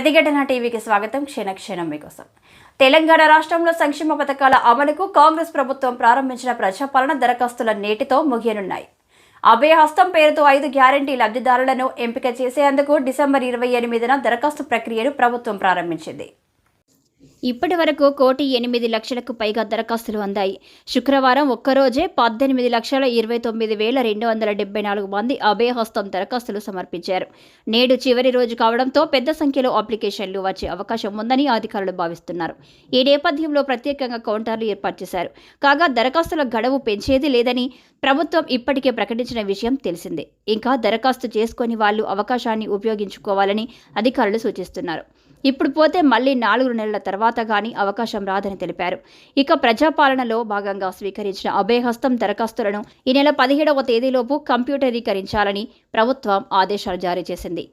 ప్రతిఘటన టీవీకి స్వాగతం. క్షణక్షణం మీకోసం. తెలంగాణ రాష్ట్రంలో సంక్షేమ పథకాల అమలుకు కాంగ్రెస్ ప్రభుత్వం ప్రారంభించిన ప్రజాపాలన దరఖాస్తుల నేటితో ముగియనున్నాయి. అభయ హస్తం పేరుతో ఐదు గ్యారంటీ లబ్ధిదారులను ఎంపిక చేసేందుకు డిసెంబర్ ఇరవై ఎనిమిదిన దరఖాస్తు ప్రక్రియను ప్రభుత్వం ప్రారంభించింది. ఇప్పటి వరకు కోటి ఎనిమిది లక్షలకు పైగా దరఖాస్తులు అందాయి. శుక్రవారం ఒక్కరోజే పద్దెనిమిది లక్షల ఇరవై తొమ్మిది వేల రెండు వందల డెబ్బై నాలుగు మంది అభయహస్తం దరఖాస్తులు సమర్పించారు. నేడు చివరి రోజు కావడంతో పెద్ద సంఖ్యలో అప్లికేషన్లు వచ్చే అవకాశం ఉందని అధికారులు భావిస్తున్నారు. ఈ నేపథ్యంలో ప్రత్యేకంగా కౌంటర్లు ఏర్పాటు చేశారు. కాగా దరఖాస్తుల గడువు పెంచేది లేదని ప్రభుత్వం ఇప్పటికే ప్రకటించిన విషయం తెలిసిందే. ఇంకా దరఖాస్తు చేసుకొని వాళ్ళు అవకాశాన్ని ఉపయోగించుకోవాలని అధికారులు సూచిస్తున్నారు. ఇప్పుడు పోతే మళ్ళీ నాలుగు నెలల తర్వాత కానీ అవకాశం రాదని తెలిపారు. ఇక ప్రజాపాలనలో భాగంగా స్వీకరించిన అభయహస్తం దరఖాస్తులను ఈ నెల పదిహేడవ తేదీలోపు కంప్యూటరీకరించాలని ప్రభుత్వం ఆదేశాలు జారీ చేసింది.